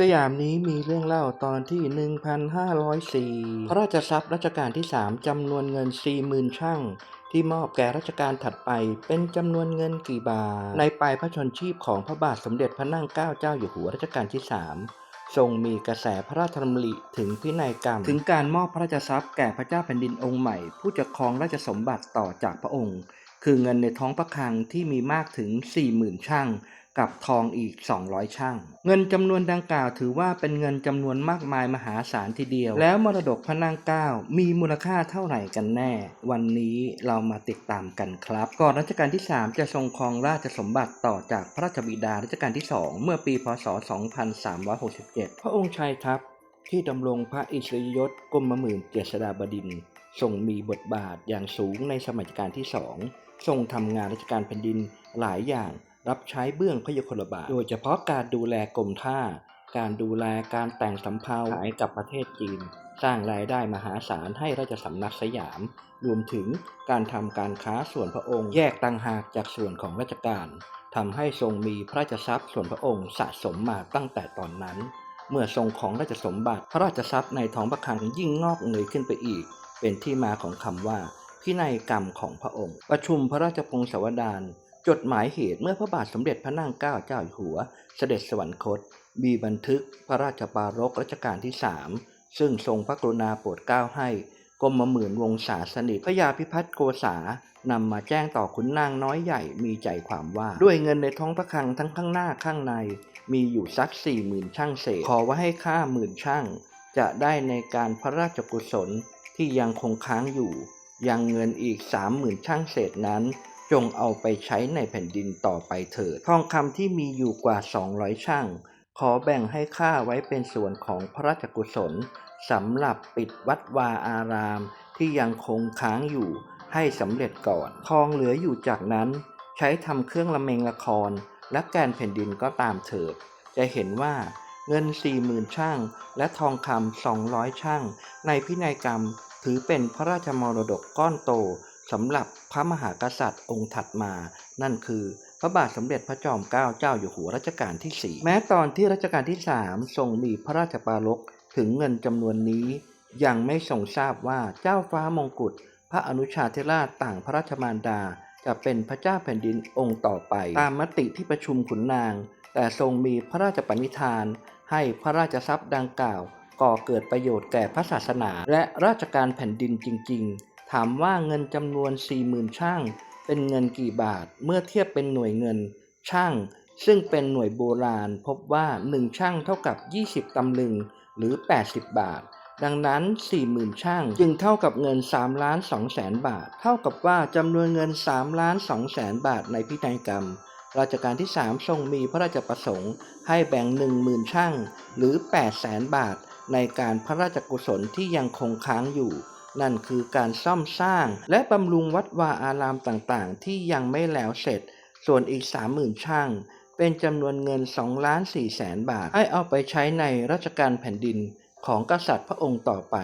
สยามนี้มีเรื่องเล่าตอนที่ 1504 พระราชทรัพย์รัชกาลที่ 3จำนวนเงิน 40,000ช่างที่มอบแก่รัชกาลถัดไปเป็นจำนวนเงินกี่บาท ในปลายพระชนชีพของพระบาทสมเด็จพระนั่งเกล้าเจ้าอยู่หัวรัชกาลที่ 3 ทรงมีกระแสพระราชดำริถึงพินัยกรรม ถึงการมอบพระราชทรัพย์แก่พระเจ้าแผ่นดินองค์ใหม่ ผู้จะครองราชสมบัติต่อจากพระองค์ คือเงินในท้องพระคลังที่มีมากถึง 40,000ช่าง กับทองอีก 200 ช่าง เงินจำนวนดังกล่าวถือว่าเป็นเงินจำนวนมากมายมหาศาลทีเดียว แล้วมรดกพระนางเก้ามีมูลค่าเท่าไหร่กันแน่ วันนี้เรามาติดตามกันครับ ก่อนรัชกาลที่ 3 จะทรงครองราชสมบัติต่อจากพระราชบิดารัชกาลที่ 2 เมื่อปีพศ 2367 พระองค์ชายทัพที่ดำรงพระอิสริยยศกรมหมื่นเจษฎาบดินทร์ทรงมีบทบาทอย่างสูงในสมัยรัชกาลที่สองทรงทำงานราชการแผ่นดินหลายอย่าง รับใช้เบื้องพระยคลบาท โดยเฉพาะการดูแลกรมท่า การดูแลการแต่งสำเภาขายกับประเทศจีน สร้างรายได้มหาศาลให้ราชสำนักสยาม รวมถึงการทำการค้าส่วนพระองค์แยกต่างหากจากส่วนของราชการทำให้ทรงมีพระราชทรัพย์ส่วนพระองค์สะสมมาตั้งแต่ตอนนั้น เมื่อทรงของราชสมบัติพระราชทรัพย์ในท้องพระคลังยิ่งงอกเงยขึ้นไปอีก เป็นที่มาของคำว่าพินัยกรรมของพระองค์ ประชุมพระราชพงศาวดาร จดหมายเหตุเมื่อพระบาทสมเด็จพระนั่งเกล้าเจ้าอยู่หัว เสด็จสวรรคต มีบันทึกพระราชปารกรัชกาลที่สามซึ่งทรงพระกรุณาโปรดเกล้าให้กรมหมื่นวงศาสนิทพระยาพิพัฒน์โกษานำมาแจ้งต่อขุนนางน้อยใหญ่มีใจความว่า ด้วยเงินในท้องพระคลังทั้งข้างหน้าข้างใน มีอยู่สักสี่หมื่นช่างเศษ ขอว่าให้ค่าหมื่นช่าง จะได้ในการพระราชกุศลที่ยังคงค้างอยู่ ยังเงินอีกสามหมื่นช่างเศษนั้น จงเอาไปใช้ในแผ่นดินต่อไปเถิด ทองคำที่มีอยู่กว่า 200 ช่าง ขอแบ่งให้ข้าไว้เป็นส่วนของพระราชกุศลสำหรับปิดวัดวาอารามที่ยังคงค้างอยู่ให้สำเร็จก่อน ทองเหลืออยู่จากนั้น ใช้ทำเครื่องละเมงละคร และแกนแผ่นดินก็ตามเถิด จะเห็นว่าเงิน 40,000 ช่าง และทองคำ 200 ช่าง ในพินัยกรรมถือเป็นพระราชมรดกก้อนโต สำหรับพระมหากษัตริย์องค์ถัดมา นั่นคือพระบาทสมเด็จพระจอมเกล้าเจ้าอยู่หัวรัชกาลที่ 4 แม้ตอนที่รัชกาลที่ 3 ทรงมีพระราชปรารภถึงเงินจำนวนนี้ ยังไม่ทรงทราบว่าเจ้าฟ้ามงกุฎพระอนุชาธิราชต่างพระราชมารดา จะเป็นพระเจ้าแผ่นดินองค์ต่อไป ตามมติที่ประชุมขุนนาง แต่ทรงมีพระราชปณิธาน ให้พระราชทรัพย์ดังกล่าว ก่อเกิดประโยชน์แก่พระศาสนา และราชการแผ่นดินจริง ๆ ถามว่าเงินจำนวน 40,000 ช่าง เป็นเงินกี่บาท เมื่อเทียบเป็นหน่วยเงินช่าง ซึ่งเป็นหน่วยโบราณ พบว่า 1 ช่างเท่ากับ 20 ตำลึง หรือ 80 บาท ดังนั้น 40,000 ช่าง จึงเท่ากับเงิน3ล้าน2แสนบาท เท่ากับว่าจำนวนเงิน3ล้าน2แสนบาทในพินัยกรรมรัชกาลที่ 3 ทรงมีพระราชประสงค์ ให้แบ่ง 10,000 ช่าง หรือ8แสนบาท ในการพระราชกุศลที่ยังคงค้างอยู่ นั่นคือการซ่อมสร้าง และบำรุงวัดวาอารามต่างๆ ที่ยังไม่แล้วเสร็จ ส่วนอีก 30,000 ช่างเป็นจำนวนเงิน2ล้าน4แสนบาท ให้เอาไปใช้ในราชการแผ่นดินของกษัตริย์พระองค์ต่อไป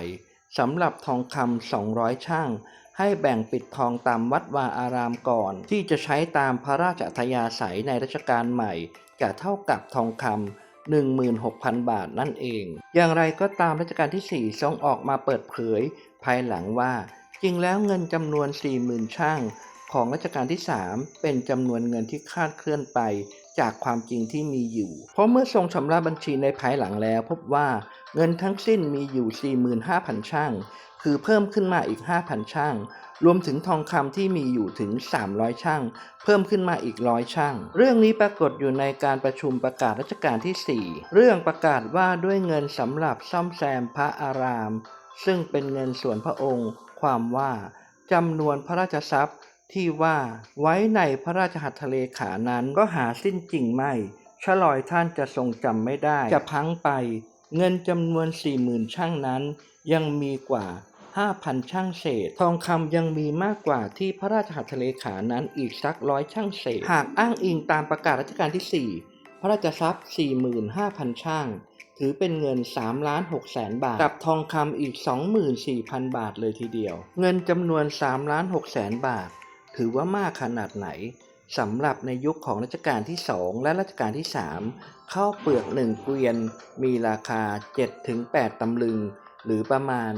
สำหรับทองคำ200 ช่าง ให้แบ่งปิดทองตามวัดวาอารามก่อน ที่จะใช้ตามพระราชอัธยาศัยในรัชกาลใหม่จะเท่ากับทองคำ16,000 บาทนั่นเอง อย่างไรก็ตามรัชกาลที่ 4 ทรงออกมาเปิดเผย ภายหลังว่า จริงแล้วเงินจำนวน 40,000 ช่าง ของรัชกาลที่ 3 เป็นจำนวนเงินที่คาดเคลื่อนไปจากความจริงที่มีอยู่ เพราะเมื่อทรงชำระบัญชีในภายหลังแล้ว พบว่าเงินทั้งสิ้นมีอยู่ 45,000 ช่าง คือเพิ่มขึ้นมาอีก 5,000 ช่าง รวมถึงทองคำที่มีอยู่ถึง 300 ช่าง เพิ่มขึ้นมาอีกร้อยช่าง เรื่องนี้ปรากฏอยู่ในการประชุมประกาศรัชกาลที่ 4 เรื่องประกาศว่าด้วยเงินสำหรับซ่อมแซมพระอาราม ซึ่งเป็นเงินส่วนพระองค์ ความว่าจำนวนพระราชทรัพย์ที่ว่าไว้ในพระราชหัตถเลขานั้นก็หาสิ้นจริงไม่ชลอยท่านจะทรงจำไม่ได้ จะพังไป เงินจำนวน40,000ช่างนั้น ยังมีกว่า5,000ช่างเศษ ทองคำยังมีมากกว่าที่พระราชหัตถเลขานั้นอีกสักร้อยช่างเศษ หากอ้างอิงตามประกาศรัชกาลที่4 พระราชทรัพย์ 45,000 ช่าง ถือเป็นเงิน3ล้าน6แสนบาท กับทองคำอีก 24,000 บาทเลยทีเดียว เงินจำนวน3ล้าน6แสนบาท ถือว่ามากขนาดไหนสำหรับในยุคของรัชกาลที่ 2 และรัชกาลที่ 3 ข้าวเปลือก1เกวียน มีราคา 7-8 ตำลึง หรือประมาณ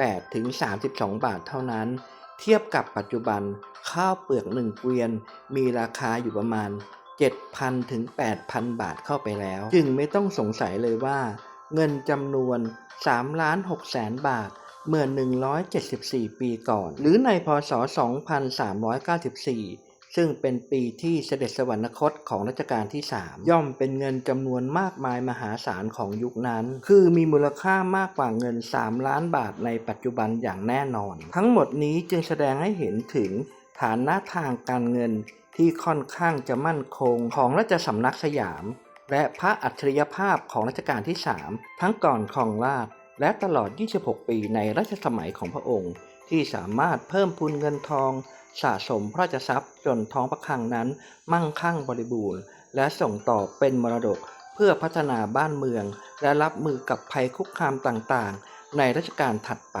28-32 บาทเท่านั้น เทียบกับปัจจุบันข้าวเปลือก1เกวียน มีราคาอยู่ประมาณ 7,000 ถึง 8,000 บาทเข้าไปแล้ว จึงไม่ต้องสงสัยเลยว่า เงินจำนวน3ล้าน6แสนบาทเมื่อ 174 ปีก่อน หรือในพศ 2394 ซึ่งเป็นปีที่เสด็จสวรรคตของรัชกาลที่ 3 ย่อมเป็นเงินจำนวนมากมายมหาศาลของยุคนั้น คือมีมูลค่ามากกว่าเงิน 3 ล้านบาทในปัจจุบันอย่างแน่นอน ทั้งหมดนี้จึงแสดงให้เห็นถึง ฐานะทางการเงินที่ค่อนข้างจะมั่นคงของราชสำนักสยาม และพระอัจฉริยภาพของรัชกาลที่ 3 ทั้งก่อนครองราชและตลอด 26 ปีในรัชสมัยของพระองค์ ที่สามารถเพิ่มพูนเงินทอง สะสมพระราชทรัพย์จนท้องพระคลังนั้น มั่งคั่งบริบูรณ์ และส่งต่อเป็นมรดกเพื่อพัฒนาบ้านเมือง และรับมือกับภัยคุกคามต่างๆ ในรัชกาลถัดไป